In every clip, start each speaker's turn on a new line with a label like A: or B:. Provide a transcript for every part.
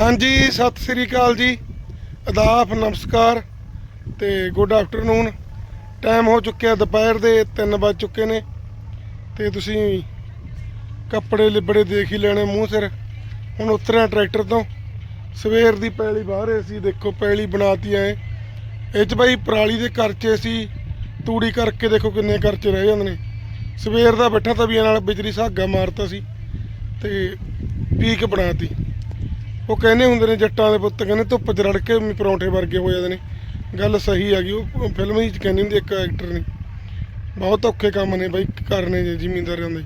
A: ਹਾਂਜੀ, ਸਤਿ ਸ੍ਰੀ ਅਕਾਲ ਜੀ। ਆਦਾਬ ਨਮਸਕਾਰ ਤੇ ਗੁੱਡ ਆਫਟਰਨੂਨ ਟਾਈਮ ਹੋ ਚੁੱਕਿਆ ਦੁਪਹਿਰ ਦੇ 3 ਵੱਜ ਚੁੱਕੇ ਨੇ। ਤੇ ਤੁਸੀਂ ਕੱਪੜੇ ਲਿਬੜੇ ਦੇਖ ਹੀ ਲੈਣੇ ਮੂੰਹ ਸਿਰ। ਹੁਣ ਉਤਰਿਆ ਟਰੈਕਟਰ ਤੋਂ। ਸਵੇਰ ਦੀ ਪੈਲੀ ਬਾਹਰ ਸੀ, ਦੇਖੋ ਪੈਲੀ ਬਣਾਤੀ ਐ। ਇਹ ਚ ਬਾਈ ਪਰਾਲੀ ਦੇ ਕਰਚੇ ਸੀ, ਤੂੜੀ ਕਰਕੇ ਦੇਖੋ ਕਿੰਨੇ ਕਰਚੇ ਰਹਿ ਜਾਂਦੇ ਨੇ। ਸਵੇਰ ਦਾ ਬੈਠਾ ਤਵੀਆਂ ਨਾਲ ਬਿਜਲੀ ਸਾਗਾ ਮਾਰਤਾ ਸੀ ਤੇ ਪੀਕ ਬਣਾਤੀ। ਉਹ ਕਹਿੰਦੇ ਹੁੰਦੇ ਨੇ ਜੱਟਾਂ ਦੇ ਪੁੱਤ, ਕਹਿੰਦੇ ਧੁੱਪ 'ਚ ਰੜ ਕੇ ਪਰੌਂਠੇ ਵਰਗੇ ਹੋ ਜਾਂਦੇ ਨੇ। ਗੱਲ ਸਹੀ ਹੈਗੀ, ਉਹ ਫਿਲਮ ਵਿੱਚ ਕਹਿੰਦੀ ਹੁੰਦੀ ਇੱਕ ਐਕਟਰ ਨੇ। ਬਹੁਤ ਔਖੇ ਕੰਮ ਨੇ ਬਾਈ, ਕਰਨੇ ਜੇ ਜ਼ਿਮੀਂਦਾਰਾਂ ਦੇ।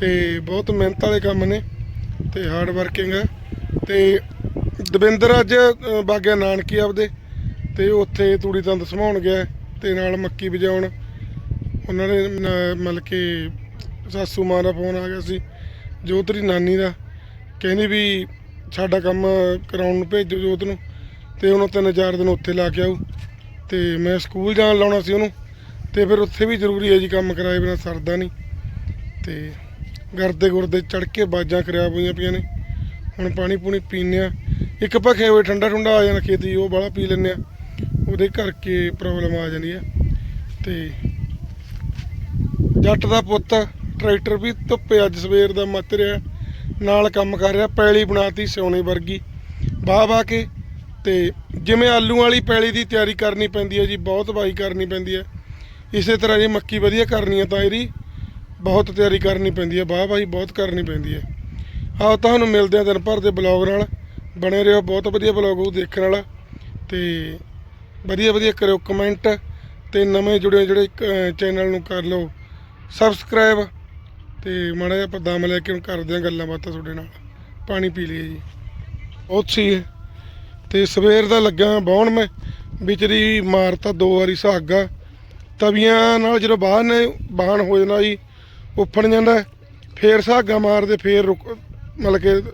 A: ਤੇ ਬਹੁਤ ਮਿਹਨਤ ਵਾਲੇ ਕੰਮ ਨੇ ਤੇ ਹਾਰਡ ਵਰਕਿੰਗ ਹੈ ਤੇ ਦਵਿੰਦਰ ਅੱਜ ਬਾਗਿਆ ਨਾਨਕੀ ਆਪਦੇ ਤੇ ਉੱਥੇ ਤੂੜੀ ਤੰਦ ਸਮਾਉਣ ਗਿਆ ਤੇ ਨਾਲ ਮੱਕੀ ਵਜਾਉਣ। ਉਹਨਾਂ ਨੇ ਮਤਲਬ ਕਿ ਸਾਸੂ ਮਾਂ ਦਾ ਫੋਨ ਆ ਗਿਆ ਸੀ ਜੋਤਰੀ ਨਾਨੀ ਦਾ। ਕਹਿੰਦੀ ਵੀ ਸਾਡਾ ਕੰਮ ਕਰਾਉਣ ਨੂੰ ਭੇਜੋ ਜੋਤ ਨੂੰ। ਤੇ ਉਹਨੂੰ ਤਿੰਨ ਚਾਰ ਦਿਨ ਉੱਥੇ ਲਾ ਕੇ ਆਊ। ਤੇ ਮੈਂ ਸਕੂਲ ਜਾਣ ਲਾਉਣਾ ਸੀ ਉਹਨੂੰ। ਤੇ ਫਿਰ ਉੱਥੇ ਵੀ ਜ਼ਰੂਰੀ ਹੈ ਜੀ ਕੰਮ ਕਰਾਏ ਬਿਨਾ ਸਰਦਾ ਨਹੀਂ। ਤੇ ਗਰਦੇ ਗੁਰਦੇ ਚੜ ਕੇ ਬਾਜਾਂ ਖਰਾਬ ਹੋਈਆਂ ਪਈਆਂ ਨੇ। ਹੁਣ ਪਾਣੀ ਪੂਣੀ ਪੀਂਦੇ ਆ ਇੱਕ ਭਖੇ ਹੋਏ ਠੰਡਾ ਠੰਡਾ ਆ ਜਾਣਾ ਖੇਤੀ, ਉਹ ਬਾਹਲਾ ਪੀ ਲੈਂਦੇ ਆ ਉਹਦੇ ਕਰਕੇ ਪ੍ਰੋਬਲਮ ਆ ਜਾਂਦੀ ਹੈ। ਤੇ ਜੱਟ ਦਾ ਪੁੱਤ ਟਰੈਕਟਰ ਵੀ ਧੁੱਪੇ ਅੱਜ ਸਵੇਰ ਦਾ ਮੱਤ ਰਿਹਾ। ਨਾਲ ਕੰਮ ਕਰ ਰਿਹਾ, ਪੈਲੀ ਬਣਾਤੀ ਸੋਨੇ ਵਰਗੀ। ਵਾਹ ਵਾਹ ਕੇ ਤੇ ਜਿਵੇਂ ਆਲੂ ਵਾਲੀ ਪੈਲੀ ਦੀ ਤਿਆਰੀ ਕਰਨੀ ਪੈਂਦੀ ਹੈ ਜੀ, ਬਹੁਤ ਵਾਹੀ ਕਰਨੀ ਪੈਂਦੀ ਹੈ। ਇਸੇ ਤਰ੍ਹਾਂ ਜੇ ਮੱਕੀ ਵਧੀਆ ਕਰਨੀ ਹੈ ਤਾਂ ਇਹਦੀ ਬਹੁਤ ਤਿਆਰੀ ਕਰਨੀ ਪੈਂਦੀ ਹੈ, ਵਾਹ ਵਾਹੀ ਬਹੁਤ ਕਰਨੀ ਪੈਂਦੀ ਹੈ। ਆਓ ਤੁਹਾਨੂੰ ਮਿਲਦੇ ਆ ਦਿਨ ਭਰ ਦੇ ਬਲੌਗ ਨਾਲ। ਬਣੇ ਰਹੋ ਬਹੁਤ ਵਧੀਆ ਬਲੌਗ ਉਹ ਦੇਖਣ ਵਾਲਾ। ਤੇ ਵਧੀਆ ਵਧੀਆ ਕਰਿਓ ਕਮੈਂਟ ਤੇ ਨਵੇਂ ਜੁੜੇ ਜਿਹੜੇ ਚੈਨਲ ਨੂੰ ਕਰ ਲਓ। ਸਬਸਕ੍ਰਾਈਬ। ਤੇ ਮਾੜਾ ਜਿਹਾ ਆਪਾਂ ਦਮ ਲੈ ਕੇ ਹੁਣ ਕਰਦੇ ਆ ਗੱਲਾਂ ਬਾਤਾਂ ਤੁਹਾਡੇ ਨਾਲ। ਪਾਣੀ ਪੀ ਲਈਏ ਜੀ। ਬਹੁਤ ਸੀ ਹੈ ਤੇ ਸਵੇਰ ਦਾ ਲੱਗਾ ਬਾਉਣ ਮੈਂ। ਵਿਚਰੀ ਮਾਰਤਾ ਦੋ ਵਾਰੀ ਸਾਗਾ ਤਵੀਆਂ ਨਾਲ ਜਦੋਂ ਬਾਹਰ ਨੇ ਬਾਹਣ ਹੋ ਜਾਂਦਾ ਜੀ ਉੱਫਣ ਜਾਂਦਾ ਹੈ, ਫੇਰ ਸਾਗਾ ਮਾਰਦੇ ਫੇਰ ਰੁਕ ਮਤਲਬ ਕਿ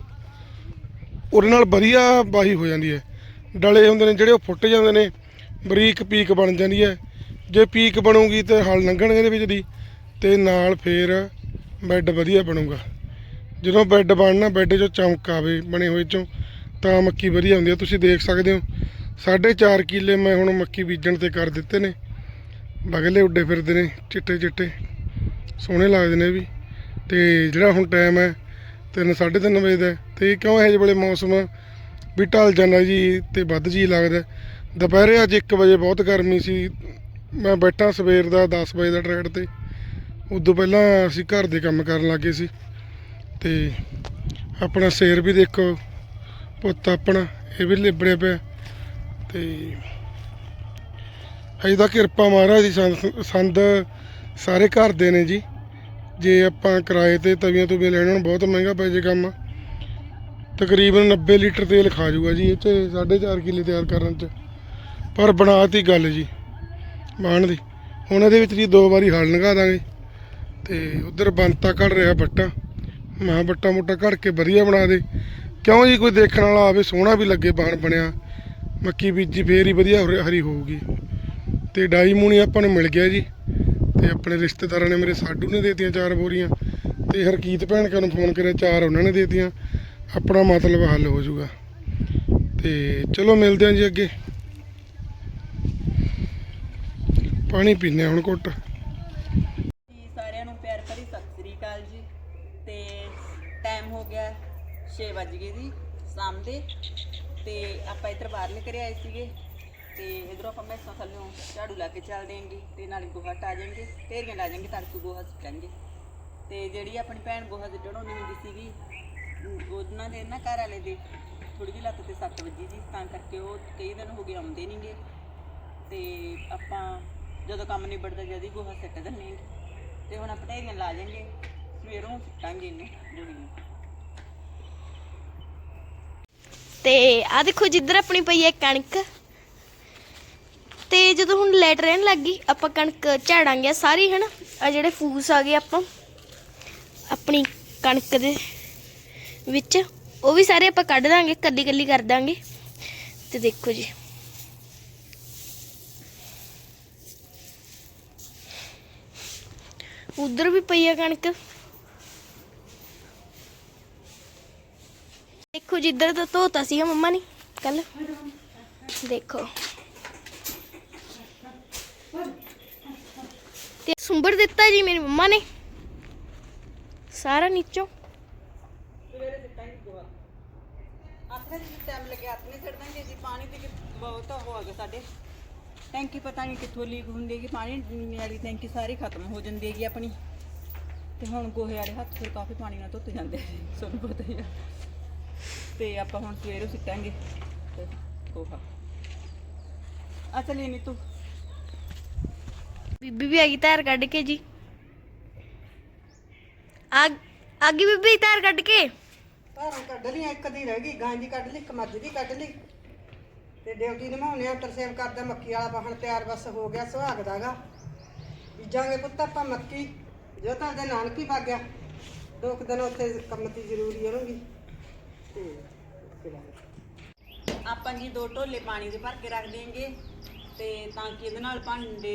A: ਉਹਦੇ ਨਾਲ ਵਧੀਆ ਬਾਹੀ ਹੋ ਜਾਂਦੀ ਹੈ। ਡਲੇ ਹੁੰਦੇ ਨੇ ਜਿਹੜੇ ਉਹ ਫੁੱਟ ਜਾਂਦੇ ਨੇ ਬਰੀਕ ਪੀਕ ਬਣ ਜਾਂਦੀ ਹੈ। ਜੇ ਪੀਕ ਬਣੂਗੀ ਤੇ ਹਲ ਲੰਘਣਗੇ ਦੇ ਵਿੱਚ ਦੀ। ਤੇ ਨਾਲ ਫੇਰ ਬੈੱਡ ਵਧੀਆ ਬਣੂਗਾ। ਜਦੋਂ ਬੈੱਡ ਬਣਨਾ ਬੈੱਡ 'ਚੋਂ ਚਮਕ ਆਵੇ ਬਣੇ ਹੋਏ 'ਚੋਂ ਤਾਂ ਮੱਕੀ ਵਧੀਆ ਹੁੰਦੀ ਹੈ ਤੁਸੀਂ ਦੇਖ ਸਕਦੇ ਹੋ ਸਾਢੇ ਚਾਰ ਕਿੱਲੇ ਮੈਂ ਹੁਣ ਮੱਕੀ ਬੀਜਣ ਤੇ ਕਰ ਦਿੱਤੇ ਨੇ। ਬਗਲੇ ਉੱਡੇ ਫਿਰਦੇ ਨੇ ਚਿੱਟੇ ਚਿੱਟੇ ਸੋਹਣੇ ਲੱਗਦੇ ਨੇ ਵੀ। ਤੇ ਜਿਹੜਾ ਹੁਣ ਟਾਈਮ ਹੈ ਤਿੰਨ ਸਾਢੇ ਤਿੰਨ ਵਜੇ ਦਾ ਹੈ, ਤੇ ਕਿਉਂ ਇਹੋ ਜਿਹੇ ਵੇਲੇ ਮੌਸਮ ਵੀ ਢਲ ਜਾਂਦਾ ਜੀ ਤੇ ਵੱਧ ਜੀ ਲੱਗਦਾ ਦੁਪਹਿਰੇ ਅੱਜ 1 ਵਜੇ ਬਹੁਤ ਗਰਮੀ ਸੀ। ਮੈਂ ਬੈਠਾ ਸਵੇਰ ਦਾ 10 ਵਜੇ ਦਾ ਟਰੈਕਟਰ ਤੇ। ਉਦੋਂ ਪਹਿਲਾਂ ਅਸੀਂ ਘਰ ਦੇ ਕੰਮ ਕਰਨ ਲੱਗੇ ਸੀ ਤੇ ਆਪਣਾ ਸ਼ੇਰ ਵੀ ਦੇਖੋ, ਪੁੱਤ ਆਪਣਾ, ਇਹ ਵੀ ਲਿਬੜਿਆ ਪਿਆ। ਤੇ ਅਜੇ ਤਾਂ ਕਿਰਪਾ ਮਹਾਰਾਜ ਦੀ ਸੰਦ ਸੰਦ ਸਾਰੇ ਘਰ ਦੇ ਨੇ ਜੀ। ਜੇ ਆਪਾਂ ਕਿਰਾਏ ਤੇ ਤਵੀਆਂ ਤੁਵੀਆਂ ਲੈਣ ਹੁਣ ਬਹੁਤ ਮਹਿੰਗਾ ਪੈ ਜੇ ਕੰਮ, ਤਕਰੀਬਨ 90 ਲੀਟਰ ਤੇਲ ਖਾ ਜੂਗਾ ਜੀ, ਇਹ 'ਚ 4.5 ਕਿੱਲੇ ਤਿਆਰ ਕਰਨ 'ਚ। ਪਰ ਬਣਾਤੀ ਗੱਲ ਜੀ ਬਾਣ ਦੀ। ਹੁਣ ਇਹਦੇ ਵਿੱਚ ਜੀ ਦੋ ਵਾਰੀ ਹਲ ਲੰਘਾ ਦਾਂਗੇ। ਤੇ ਉਧਰ ਬੰਤਾ ਕੱਢ ਰਿਹਾ ਬੱਟਾ। ਮੈਂ ਬੱਟਾ ਮੋਟਾ ਕੱਢ ਕੇ ਵਧੀਆ ਬਣਾ ਦੇ। ਕਿਉਂ ਜੀ ਕੋਈ ਦੇਖਣ ਵਾਲਾ ਆਵੇ, ਸੋਹਣਾ ਵੀ ਲੱਗੇ ਬਾਣ ਬਣਿਆ। ਮੱਕੀ ਬੀਜੀ ਫੇਰ ਹੀ ਵਧੀਆ ਹਰੀ- ਹਰੀ ਹੋਊਗੀ। ਤੇ ਡਾਈ ਮੂਣੀ ਆਪਾਂ ਨੂੰ ਮਿਲ ਗਿਆ ਜੀ। ਤੇ ਆਪਣੇ ਰਿਸ਼ਤੇਦਾਰਾਂ ਨੇ ਮੇਰੇ ਸਾਡੂ ਨੇ ਦੇਤੀਆਂ ਚਾਰ ਬੋਰੀਆਂ। ਤੇ ਹਰਕੀਤ ਭੈਣ ਕਾ ਨੂੰ ਫੋਨ ਕਰਿਆ, ਚਾਰ ਉਹਨਾਂ ਨੇ ਦੇਤੀਆਂ। ਆਪਣਾ ਮਤਲਬ ਹੱਲ ਹੋ ਜਾਊਗਾ। ਤੇ ਚਲੋ ਮਿਲਦੇ ਹਾਂ ਜੀ ਅੱਗੇ। ਪਾਣੀ ਪੀਨੇ ਹੁਣ ਘੁੱਟ।
B: 6 ਵੱਜ ਗਏ ਜੀ ਸ਼ਾਮ ਦੇ। ਤੇ ਆਪਾਂ ਇੱਧਰ ਬਾਹਰ ਨਿਕਲ ਆਏ ਸੀਗੇ। ਤੇ ਇਧਰੋਂ ਆਪਾਂ ਮੈਸਾਂ ਥੱਲੋਂ ਝਾੜੂ ਲਾ ਕੇ ਚੱਲ ਦੇਂਗੇ ਤੇ ਨਾਲੇ ਗੋਹਾ ਟਾ ਜਾਣਗੇ, ਢੇਰੀਆਂ ਲਾ ਜਾਣਗੇ ਤੜਕੂ ਗੋਹਾ ਸਿੱਟਾਂਗੇ ਤੇ ਜਿਹੜੀ ਆਪਣੀ ਭੈਣ ਗੋਹਾ ਸਿੱਟਣ ਆਉਂਦੀ ਹੁੰਦੀ ਸੀਗੀ ਉਹਨਾਂ ਦੇ ਨਾ ਘਰ ਵਾਲੇ ਦੇ ਥੋੜੀ ਜਿਹੀ ਲੱਤ ਤੇ ਸੱਟ ਵੱਜੀ ਜੀ, ਤਾਂ ਕਰਕੇ ਉਹ ਕਈ ਦਿਨ ਹੋ ਗਏ ਆਉਂਦੇ ਨਹੀਂਗੇ ਤੇ ਆਪਾਂ ਜਦੋਂ ਕੰਮ ਨਿਬੜਦਾ ਜਦੀ ਗੋਹਾ ਸਿੱਟ ਦਿੰਦੇ ਹਾਂ ਤੇ ਹੁਣ ਆਪਾਂ ਢੇਰੀਆਂ ਲਾ ਜਾਾਂਗੇ ਸਵੇਰੋਂ ਸੁੱਟਾਂਗੇ ਇਹਨੂੰ, ਗੋਹੀ ਨੂੰ।
C: ਤੇ ਆ ਦੇਖੋ ਜਿੱਧਰ ਆਪਣੀ ਪਈ ਹੈ ਕਣਕ। ਤੇ ਜਦੋਂ ਹੁਣ ਲੈਟ ਰਹਿਣ ਲੱਗ ਗਈ, ਆਪਾਂ ਕਣਕ ਝਾੜਾਂਗੇ ਸਾਰੀ, ਹਨਾ? ਆ ਜਿਹੜੇ ਫੂਸ ਆ ਗਏ ਆਪਾਂ, ਆਪਣੀ ਕਣਕ ਦੇ ਵਿੱਚ, ਉਹ ਵੀ ਸਾਰੇ ਆਪਾਂ ਕੱਢ ਦਾਂਗੇ ਕੱਲੀ ਕੱਲੀ ਕਰ ਦਾਂਗੇ। ਤੇ ਦੇਖੋ ਜੀ। ਉਧਰ ਵੀ ਪਈ ਆ ਕਣਕ। ਦੇਖੋ ਜਿੱਧਰ ਤਾਂ ਧੋਤਾ ਸੀਗਾ ਮੰਮਾ ਨੇ ਕੱਲ ਦੇਖੋ। ਤੇ ਸੁੰਬੜ ਦਿੱਤਾ ਜੀ ਮੇਰੀ ਮੰਮਾ ਨੇ। ਸਾਰਾ ਨੀਚੋਂ।
B: ਆਪਣੇ ਜੀ ਟਾਈਮ ਲੱਗਿਆ ਆਪਣੇ ਛੱਡ ਦਾਂਗੇ ਜੀ ਪਾਣੀ ਦੀ ਬਹੁਤ ਹੋ ਗਿਆ ਸਾਡੇ। ਟੈਂਕੀ ਪਤਾ ਨਹੀਂ ਕਿੱਥੋਂ ਲੀਕ ਹੁੰਦੀ ਹੈਗੀ ਪਾਣੀ ਵਾਲੀ ਟੈਂਕੀ ਸਾਰੀ ਖਤਮ ਹੋ ਜਾਂਦੀ ਹੈਗੀ ਆਪਣੀ। ਤੇ ਹੁਣ ਗੋਹੇ ਵਾਲੇ ਹੱਥ ਫਿਰ ਕਾਫੀ ਪਾਣੀ ਨਾਲ ਧੁੱਤ ਜਾਂਦੇ ਆ, ਪਤਾ ਹੀ ਆ। ਤੇ ਆਪਾਂ ਹੁਣ ਸਵੇਰੇ ਸਿੱਟਾਂਗੇ। ਤੇ ਆ ਚਲੀ ਨੀ ਤੂੰ
C: ਬੀਬੀ ਵੀ ਆ ਗਈ ਧਾਰ ਕੱਢ ਕੇ ਜੀ। ਆ ਆ ਗਈ ਬੀਬੀ ਧਾਰ ਕੱਢ ਕੇ।
D: ਧਾਰਾਂ ਕੱਢ ਲਈਆਂ ਇੱਕ ਦੀ ਰਹਿ ਗਈ ਗਾਂ ਦੀ ਕੱਢ ਲਈ ਇੱਕ ਮੱਝ ਦੀ ਕੱਢ ਲਈ। ਤੇ ਡਿਊਟੀ ਨਿਭਾਉਣੇ ਆ ਤਰਸੇਵ ਕਰਦਾ ਮੱਕੀ ਵਾਲਾ ਵਾਹਣ ਤਿਆਰ ਬਸ ਹੋ ਗਿਆ ਸੁਹਾਗ ਦਾਗਾ ਬੀਜਾਂਗੇ ਪੁੱਤ ਆਪਾਂ ਮੱਕੀ ਜੋ ਤਾਂ ਦੇ ਨਾਨਕੀ ਵਗ ਗਿਆ ਦੋ ਕੁ ਦਿਨ ਉੱਥੇ ਕੰਮ ਦੀ ਜ਼ਰੂਰੀ ਉਹਨੂੰ ਤੇ
B: ਆਪਾਂ ਜੀ ਦੋ ਢੋਲੇ ਪਾਣੀ ਦੇ ਭਰ ਕੇ ਰੱਖ ਦੇਂਗੇ ਤੇ ਤਾਂ ਕਿ ਇਹਦੇ ਨਾਲ ਭਾਂਡੇ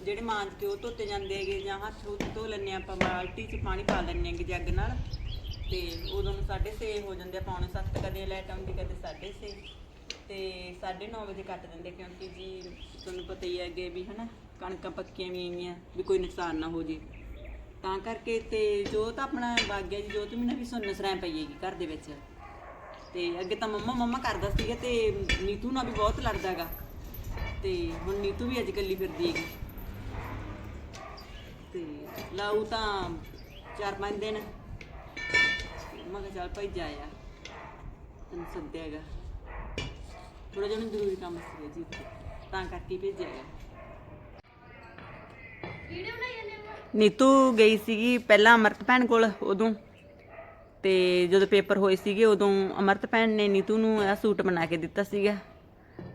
B: ਜਿਹੜੇ ਮਾਂਜ ਕੇ ਉਹ ਧੋਤੇ ਜਾਂਦੇ ਹੈਗੇ ਜਾਂ ਹੱਥ ਹੁੱਥ ਧੋ ਲੈਂਦੇ ਆਪਾਂ, ਬਾਲਟੀ 'ਚ ਪਾਣੀ ਪਾ ਲੈਂਦੇ ਹੈਗੇ ਜੱਗ ਨਾਲ ਤੇ ਉਦੋਂ ਨੂੰ 6:30 ਹੋ ਜਾਂਦੇ ਆ, ਪੌਣੇ 7 ਕਦੇ ਲਾਈਟ ਆਉਂਦੀ, ਕਦੇ 6:30 ਤੇ 9:30 ਵਜੇ ਕੱਟ ਦਿੰਦੇ ਕਿਉਂਕਿ ਜੀ ਤੁਹਾਨੂੰ ਪਤਾ ਹੀ ਹੈ ਅੱਗੇ ਵੀ ਹਨਾ ਕਣਕਾਂ ਪੱਕੀਆਂ ਵੀ ਆਈਆਂ ਵੀ ਕੋਈ ਨੁਕਸਾਨ ਨਾ ਹੋ ਜੇ। ਤਾਂ ਕਰਕੇ ਤੇ ਜੋਤ ਆਪਣਾ ਵਗ ਗਿਆ ਜੀ ਜੋਤ ਮਹੀਨਾ ਵੀ ਸੁੰਨ ਸਰਾਂ ਪਈ ਹੈਗੀ ਘਰ ਦੇ ਵਿੱਚ। ਤੇ ਅੱਗੇ ਤਾਂ ਮੰਮਾ ਮੰਮਾ ਕਰਦਾ ਸੀਗਾ ਤੇ ਨੀਤੂ ਨਾਲ ਵੀ ਬਹੁਤ ਲੜਦਾਗਾ ਤੇ ਹੁਣ ਨੀਤੂ ਵੀ ਅੱਜ ਕੱਲੀ ਫਿਰਦੀ ਹੈਗੀ। ਤੇ ਲਾਉ ਤਾਂ ਚਾਰ ਪੰਜ ਦਿਨ। ਮੈਂ ਕਿਹਾ ਚੱਲ ਭਾਈ ਜਾਇਆ। ਤੈਨੂੰ ਸੱਦਿਆਗਾ ਥੋੜਾ ਜਿਹਾ ਮੈਨੂੰ ਜ਼ਰੂਰੀ ਕੰਮ ਸੀਗਾ ਜੀ। ਉੱਥੇ, ਤਾਂ ਕਰਕੇ ਭੇਜਿਆਗਾ ਨੀਤੂ ਗਈ ਸੀਗੀ ਪਹਿਲਾਂ ਅਮਰਤ ਭੈਣ ਕੋਲ ਉਦੋਂ। ਤੇ ਜਦੋਂ ਪੇਪਰ ਹੋਏ ਸੀਗੇ ਉਦੋਂ ਅਮਰਤ ਭੈਣ ਨੇ ਨੀਤੂ ਨੂੰ ਇਹ ਸੂਟ ਬਣਾ ਕੇ ਦਿੱਤਾ ਸੀਗਾ।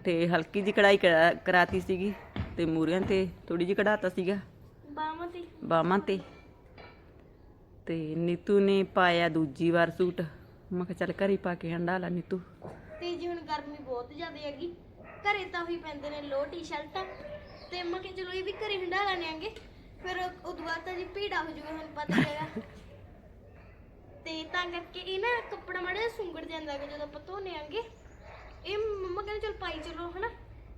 B: ਤੇ ਹਲਕੀ ਜਿਹੀ ਕਢਾਈ ਕਰਾ- ਕਰਾਤੀ ਸੀਗੀ ਤੇ ਮੂਰੀਆਂ ਤੇ ਥੋੜੀ ਜਿਹੀ ਕਢਾਤਾ ਸੀਗਾ।
C: ਬਾਹਾਂ ਤੇ।
B: ਬਾਹਾਂ ਤੇ। ਤੇ ਨੀਤੂ ਨੇ ਪਾਇਆ ਦੂਜੀ ਵਾਰ ਸੂਟ। ਮੈਂ ਕਿਹਾ ਚੱਲ ਘਰੇ ਪਾ ਕੇ ਹੰਡਾ ਲਾ ਨੀਤੂ।
C: ਤੇ ਜੀ ਹੁਣ ਗਰਮੀ ਬਹੁਤ ਜ਼ਿਆਦਾ ਹੈਗੀ। ਘਰੇ ਤਾਂ ਉਹੀ ਪੈਂਦੇ ਨੇ ਲੋ ਟੀ-ਸ਼ਰਟਾਂ। ਤੇ ਮੈਂ ਕਿਹਾ ਚਲੋ ਇਹ ਵੀ ਘਰੇ ਹੰਡਾ ਲੈਣੇ ਆਂਗੇ। ਫਿਰ ਉਦੋਂ ਬਾਅਦ ਤਾਂ ਜੀ ਭੀੜਾ ਹੋ ਜਾਊਗਾ ਤੁਹਾਨੂੰ ਪਤਾ ਹੀ ਤੇ ਤਾਂ ਕਰਕੇ ਇਹ ਨਾ ਕੱਪੜਾ ਮਾੜਾ ਸੁੰਗੜ ਜਾਂਦਾ ਹੈਗਾ ਜਦੋਂ ਆਪਾਂ ਧੋਨੇ ਆਂਗੇ। ਇਹ ਮੰਮਾ ਕਹਿੰਦੇ, ਚਲ ਪਾਈ ਚਲੋ, ਹਨਾ।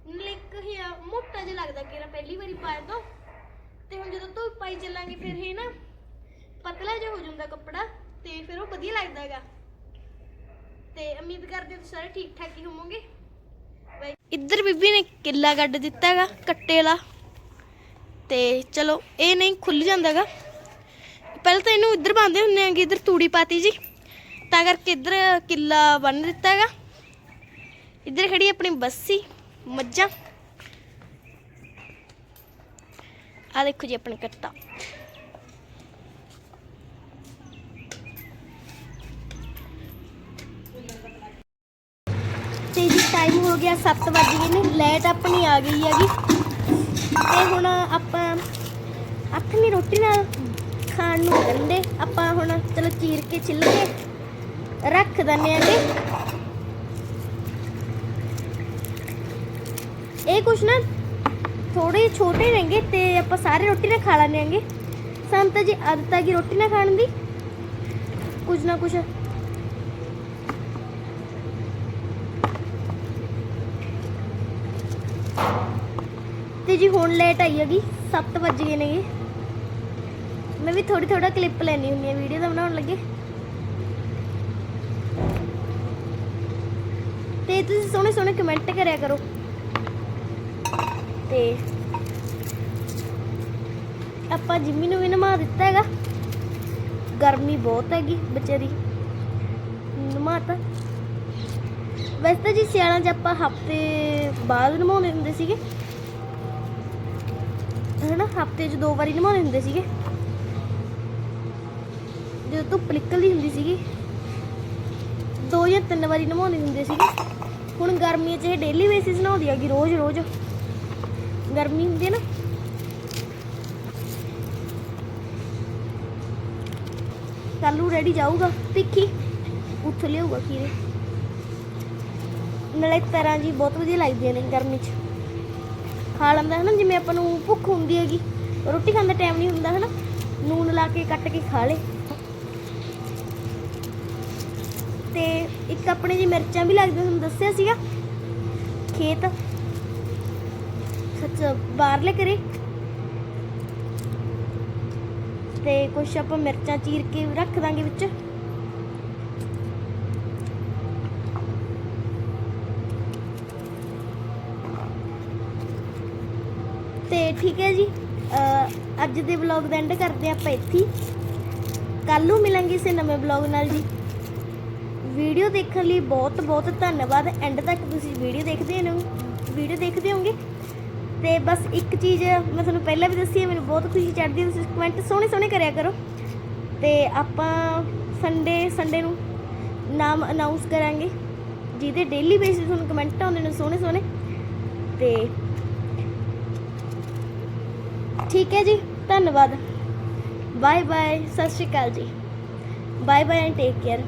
C: ਨਾਲੇ ਹੀ ਮੋਟਾ ਜਿਹਾ ਲੱਗਦਾ ਕਿ ਪਹਿਲੀ ਵਾਰੀ ਪਾਇਆ ਤਾਂ। ਤੇ ਹੁਣ ਜਦੋਂ ਧੋ ਪਾਈ ਚੱਲਾਂਗੇ, ਫਿਰ ਇਹ ਨਾ ਪਤਲਾ ਜਿਹਾ ਹੋ ਜਾਂਦਾ ਕੱਪੜਾ, ਤੇ ਫਿਰ ਉਹ ਵਧੀਆ ਲੱਗਦਾ ਹੈਗਾ। ਤੇ ਉਮੀਦ ਕਰਦੇ ਹਾਂ ਤੁਸੀਂ ਸਾਰੇ ਠੀਕ ਠਾਕ ਹੀ ਹੋਵੋਗੇ। ਇੱਧਰ ਬੀਬੀ ਨੇ ਕਿੱਲਾ ਕੱਢ ਦਿੱਤਾ ਹੈਗਾ, ਕੱਟੇ ਵਾਲਾ। ਤੇ ਚਲੋ, ਇਹ ਨਹੀਂ ਖੁੱਲ ਜਾਂਦਾਗਾ। ਪਹਿਲਾਂ ਤਾਂ ਇਹਨੂੰ ਇੱਧਰ ਬੰਨਦੇ ਹੁੰਦੇ ਆਂਗੇ ਇੱਧਰ ਤੂੜੀ ਪਾਤੀ ਜੀ। ਤਾਂ ਕਰਕੇ ਇੱਧਰ ਕਿੱਲਾ ਬੰਨ ਦਿੱਤਾ ਹੈਗਾ। ਇੱਧਰ ਖੜੀ ਆਪਣੀ ਬੱਸੀ, ਮੱਝਾਂ। ਆ ਦੇਖੋ ਜੀ ਆਪਣੇ ਕੱਟਾ। ਤੇ ਜੀ ਟਾਈਮ ਹੋ ਗਿਆ 7 ਵਜ ਗਏ ਨੇ, ਲਾਈਟ ਆਪਣੀ ਆ ਗਈ ਹੈਗੀ। ਤੇ ਹੁਣ ਆਪਾਂ ਅੱਠਵੀਂ ਰੋਟੀ ਨਾਲ ਖਾਣ ਨੂੰ ਗੰਦੇ ਆਪਾਂ ਹੁਣ ਚਲੋ ਚੀਰ ਕੇ ਛਿੱਲ ਕੇ ਰੱਖ ਦਿੰਦੇ ਆਂਗੇ ਇਹ ਕੁਛ ਨਾ ਥੋੜੇ ਛੋਟੇ ਨੇਗੇ ਤੇ ਆਪਾਂ ਸਾਰੇ ਰੋਟੀ ਨਾਲ ਖਾ ਲੈਂਦੇ ਆਂਗੇ ਸਾਨੂੰ ਜੀ ਆਦਤ ਆ ਗਈ ਰੋਟੀ ਨਾਲ ਖਾਣ ਦੀ। ਕੁਝ ਨਾ ਕੁਝ ਤੇ ਜੀ ਹੁਣ ਲੇਟ ਆਈ ਹੈਗੀ 7 ਵਜ ਗਏ ਨੇਗੇ ਮੈਂ ਵੀ ਥੋੜੀ ਥੋੜਾ ਕਲਿੱਪ ਲੈਣੀ ਹੁੰਦੀ ਹੈ ਵੀਡੀਓ ਦਾ ਬਣਾਉਣ ਲੱਗੇ। ਤੇ ਤੁਸੀਂ ਸੋਹਣੇ ਸੋਹਣੇ ਕਮੈਂਟ ਕਰਿਆ ਕਰੋ। ਤੇ ਆਪਾਂ ਜਿੰਮੀ ਨੂੰ ਵੀ ਨਮਾ ਦਿੱਤਾ ਹੈਗਾ। ਗਰਮੀ ਬਹੁਤ ਹੈਗੀ ਵਿਚਾਰੀ। ਨਮਾਤਾ। ਵੈਸੇ ਤਾਂ ਜੀ ਸਿਆਲਾਂ 'ਚ ਆਪਾਂ ਹਫ਼ਤੇ ਬਾਅਦ ਨਮਾਉਂਦੇ ਹੁੰਦੇ ਸੀਗੇ। ਹਨਾ, ਹਫ਼ਤੇ 'ਚ ਦੋ ਵਾਰੀ ਨਿਭਾਉਣੇ ਹੁੰਦੇ ਸੀਗੇ। ਜਦੋਂ ਧੁੱਪ ਨਿਕਲਦੀ ਹੁੰਦੀ ਸੀਗੀ, ਦੋ ਜਾਂ ਤਿੰਨ ਵਾਰੀ ਨਿਭਾਉਣੇ ਹੁੰਦੇ ਸੀਗੇ। ਹੁਣ ਗਰਮੀਆਂ 'ਚ ਇਹ ਡੇਲੀ ਬੇਸਿਸ ਨਹਾਉਂਦੀ ਹੈਗੀ ਰੋਜ਼ ਰੋਜ਼ ਗਰਮੀ ਹੁੰਦੀ ਹੈ ਨਾ। ਕੱਲੂ ਰੈਡੀ ਜਾਊਗਾ ਭਿੱਖੀ, ਉੱਥੋਂ ਲਿਆਊਗਾ ਖੀਰੇ। ਨਾਲੇ ਤਰ੍ਹਾਂ ਜੀ ਬਹੁਤ ਵਧੀਆ ਲੱਗਦੀਆਂ ਨੇ ਗਰਮੀ 'ਚ। ਖਾ ਲੈਂਦਾ ਹੈ ਨਾ ਜਿਵੇਂ ਆਪਾਂ ਨੂੰ ਭੁੱਖ ਹੁੰਦੀ ਹੈਗੀ, ਰੋਟੀ ਖਾਣ ਦਾ ਟਾਈਮ ਨਹੀਂ ਹੁੰਦਾ ਹੈ ਨਾ ਨੂਨ ਲਾ ਕੇ ਕੱਟ ਕੇ ਖਾ ਲੇ। ਤੇ ਇੱਕ ਆਪਣੇ ਜੀ ਮਿਰਚਾਂ ਵੀ ਲੱਗਦੀਆਂ, ਤੁਹਾਨੂੰ ਦੱਸਿਆ ਸੀਗਾ, ਖੇਤ। ਸੱਚ ਬਾਹਰਲੇ ਕਰੇ ਤੇ ਕੁਛ ਆਪਾਂ ਮਿਰਚਾਂ ਚੀਰ ਕੇ ਰੱਖ ਦਾਂਗੇ ਵਿੱਚ। ਤੇ ਠੀਕ ਹੈ ਜੀ। ਅੱਜ ਦੇ ਵਲੌਗ ਦਾ ਐਂਡ ਕਰਦੇ ਆਪਾਂ ਇੱਥੇ ਕੱਲ ਨੂੰ ਮਿਲਾਂਗੇ ਇਸੇ ਨਵੇਂ ਵਲੌਗ ਨਾਲ ਜੀ। ਵੀਡੀਓ ਦੇਖਣ ਲਈ ਬਹੁਤ ਬਹੁਤ ਧੰਨਵਾਦ। ਐਂਡ ਤੱਕ ਤੁਸੀਂ ਵੀਡੀਓ ਦੇਖਦੇ ਹੋ ਵੀਡੀਓ ਦੇਖਦੇ ਹੋਗੇ ਤੇ ਬਸ ਇੱਕ ਚੀਜ਼ ਮੈਂ ਤੁਹਾਨੂੰ ਪਹਿਲਾਂ ਵੀ ਦੱਸੀ ਹੈ, ਮੈਨੂੰ ਬਹੁਤ ਖੁਸ਼ੀ ਚੜ੍ਹਦੀ ਹੈ। ਤੁਸੀਂ ਕਮੈਂਟ ਸੋਹਣੇ ਸੋਹਣੇ ਕਰਿਆ ਕਰੋ। ਤੇ ਆਪਾਂ ਸੰਡੇ ਸੰਡੇ ਨੂੰ ਨਾਮ ਅਨਾਉਂਸ ਕਰਾਂਗੇ। ਜਿਹਦੇ ਡੇਲੀ ਬੇਸਿਸ ਤੇ ਤੁਹਾਨੂੰ ਕਮੈਂਟ ਆਉਂਦੇ ਨੇ, ਸੋਹਣੇ ਸੋਹਣੇ। ਤੇ ਠੀਕ ਹੈ ਜੀ, ਧੰਨਵਾਦ। ਬਾਏ ਬਾਏ ਸਤਿ ਸ਼੍ਰੀ ਅਕਾਲ ਜੀ। Bye bye and take care